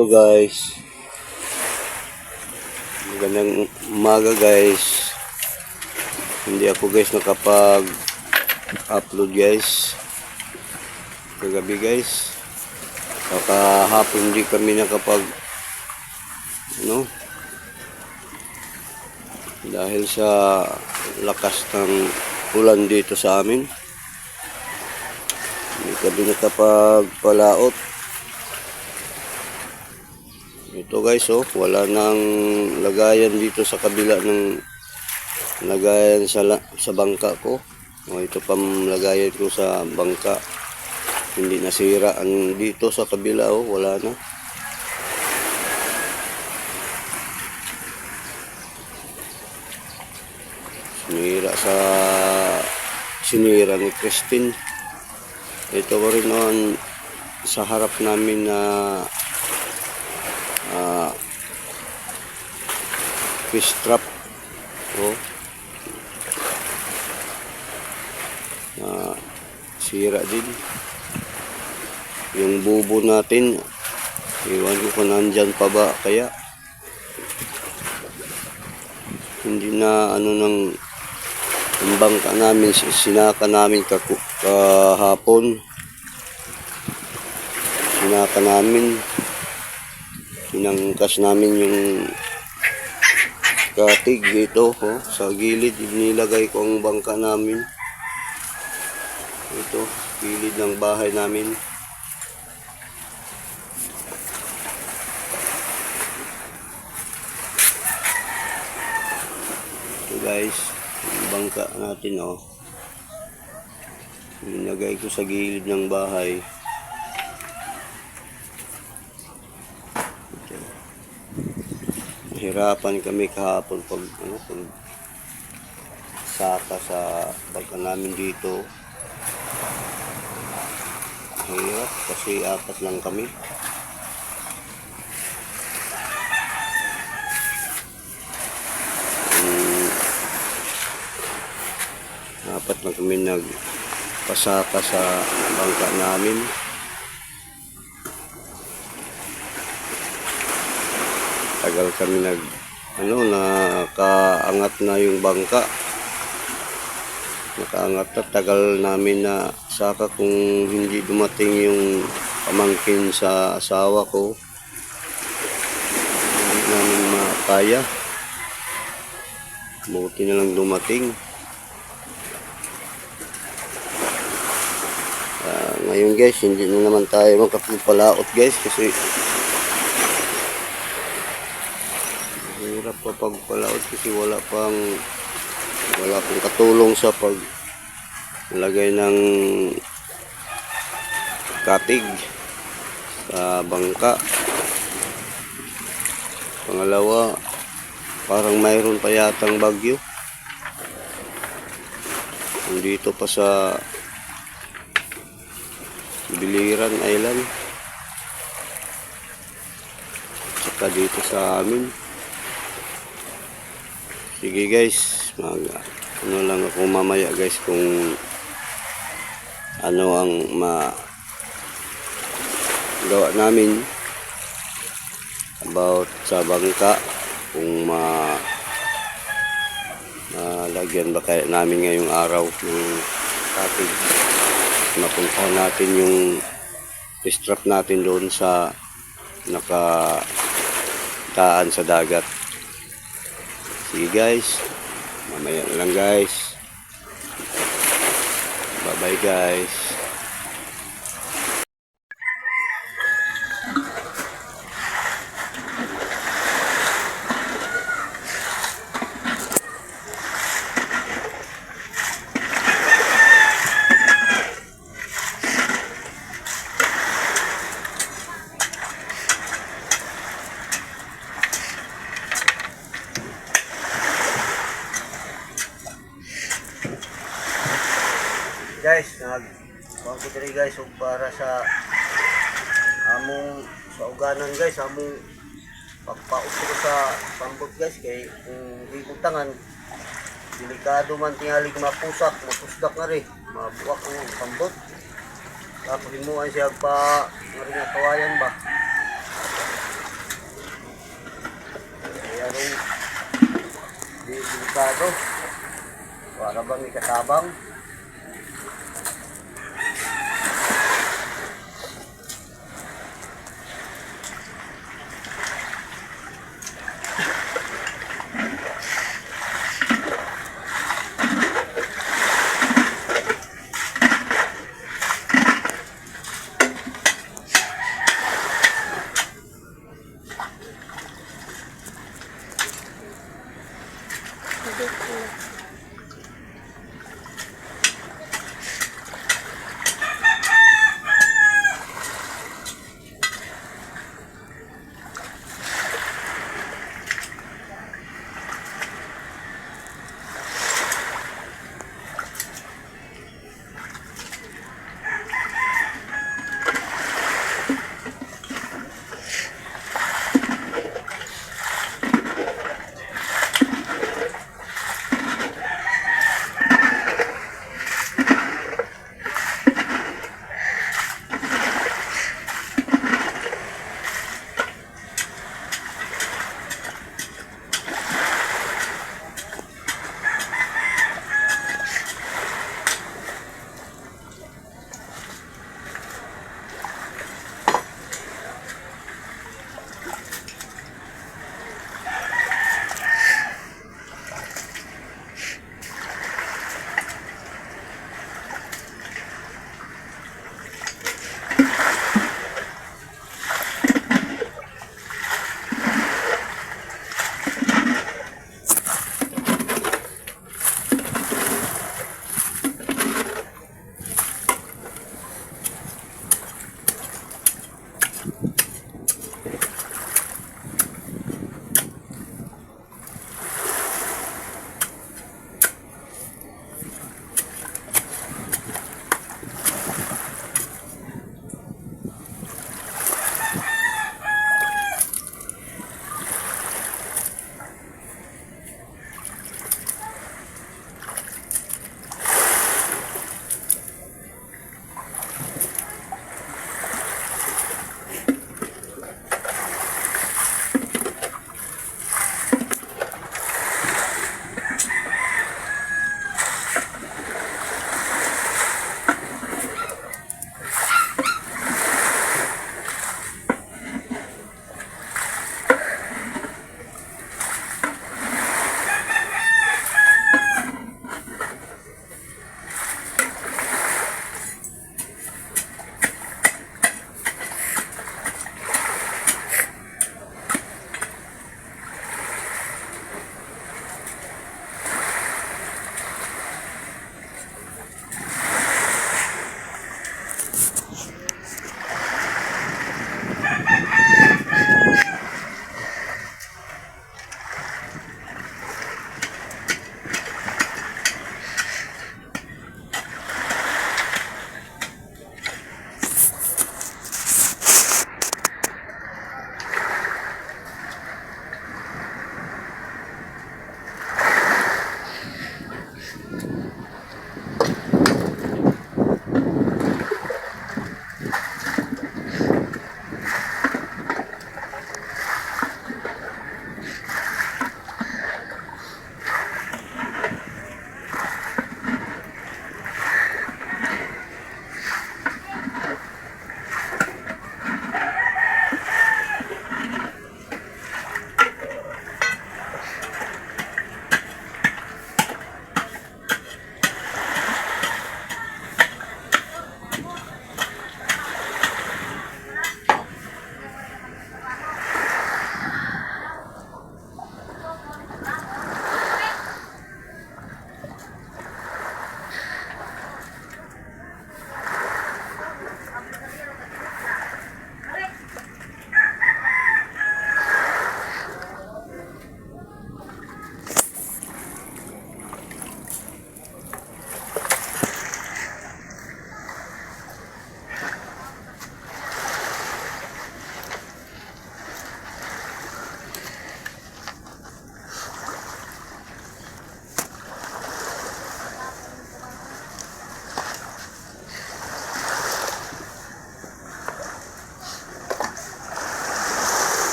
Hello guys. Magandang umaga guys. Hindi ako guys nakapag upload guys. Kagabi guys. Kakahapon hindi kami nakapag ano dahil sa lakas ng ulan dito sa amin. Hindi kami nakapagpalaot. Ito guys, oh, wala nang lagayan dito sa kabila ng lagayan sa, sa bangka ko. Oh, ito pam lagayan ko sa bangka. Hindi nasira ang dito sa kabila, oh, wala na. Sinira sa sinira ni Christine. Ito ko rin noon sa harap namin na ah fish trap. Oh Ah, sira din. Yung bubo natin iwan ko kung nandyan pa ba. Kaya hindi na ano nang ang bangka namin sinaka namin kahapon. Sinaka namin. Pinangkas namin yung katig dito oh, sa gilid. Nilagay ko ang bangka namin. Ito, gilid ng bahay namin. Ito guys, yung bangka natin oh. Nilagay ko sa gilid ng bahay. Hirapan kami kahapon pag ano pag saka sa bangka namin dito. Hirap kasi apat lang kami. Hmm, apat lang kami nagpasaka sa bangka namin. Tagal kami nag ano nakaangat na yung bangka. Nakaangat na. Tagal namin na saka kung hindi dumating yung pamangkin sa asawa ko. Hindi namin makaya. Buti na lang dumating. Ah, ngayon guys hindi na naman tayo makapagpalaot guys kasi Hirap pa pagpalaot kasi wala pang wala pang katulong sa pag lagay ng katig sa bangka. Pangalawa, parang mayroon pa yatang bagyo. Dito pa sa Biliran Island. Saka dito sa amin. Sige guys, mag ano lang ako mamaya guys kung ano ang ma gawa namin about sa bangka. Kung ma malagyan ba kaya namin ngayong araw ng katig mapuntahan natin yung strap natin doon sa nakataan sa dagat Sige guys. Mamaya na lang guys. Bye bye guys. para sa among sa uganan guys, among pagpauso ko sa pambot guys kay kung di ko tangan delikado man tingali mapusak, mapusdak na rin, mabuwak ang pambot. Tapos himuan siya pa maring kawayan ba. Kaya rin, di oh. delikado. Para bang ikatabang.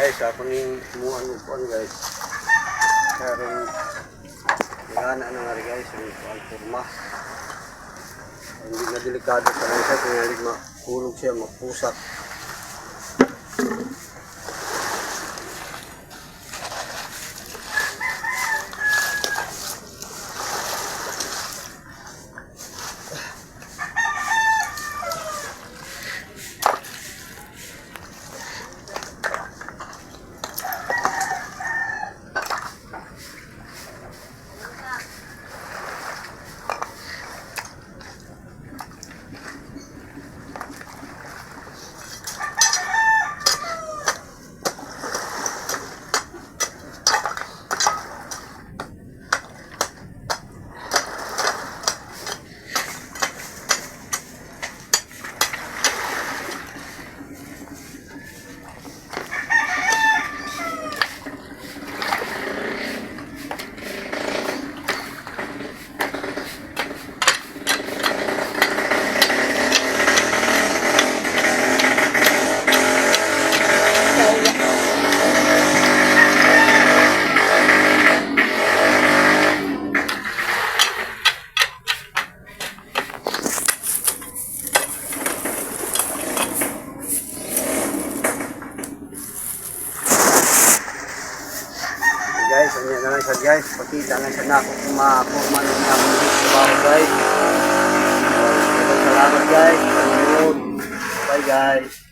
Guys, ako ning kumuha ng kuan guys. Karon Gana na nga rin guys, yung kuan kurma. Hindi na delikado pa lang siya, kaya hindi mahulog siya, mapusak. Siya guys. Pakita lang siya na ako kung ako ng trabaho guys. Salamat guys. Bye guys.